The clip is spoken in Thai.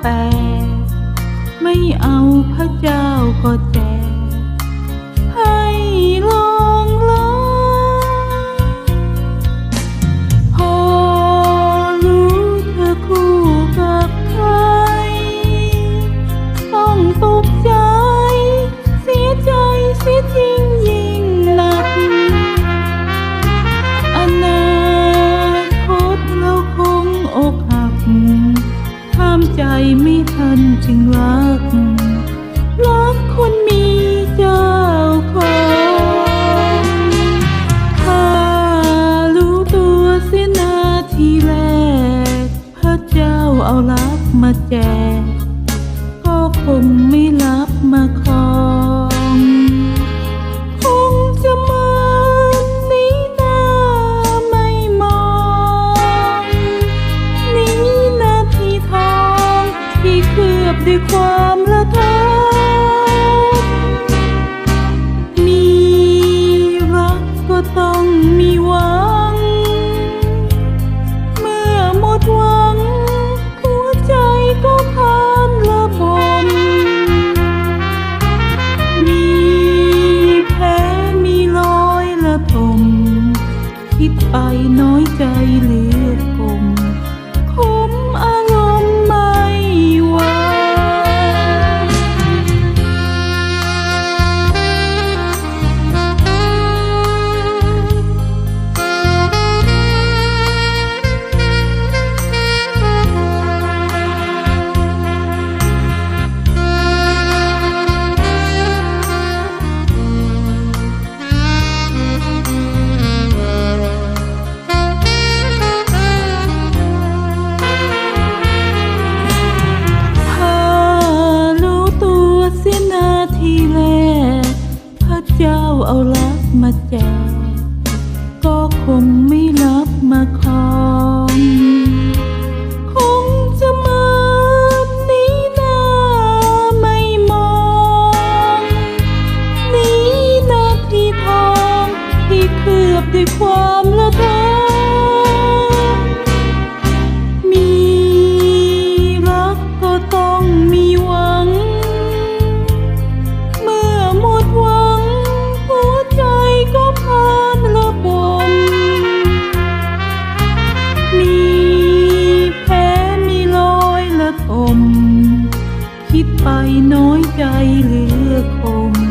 แปลไม่เอาพระเจ้าก็แจกให้ลองลองพอรู้เธอคู่กับใคร ต้องตกใจ เสียใจเสียจริง จึงรักรักคนมีเจ้าของถ้ารู้ตัวเสียนาทีแรก พระเจ้าเอารักมาแจก ก็คงไม่รับมาขอ ด้วยความละทมมีรักก็ต้องมีหวัง เมื่อหมดหวัง หัวใจก็พานระบม มีแผลมีรอยละทม คิดไปน้อยใจ เอาลักมาแจกก็คงไม่ ไปน้อยใจเหลือคม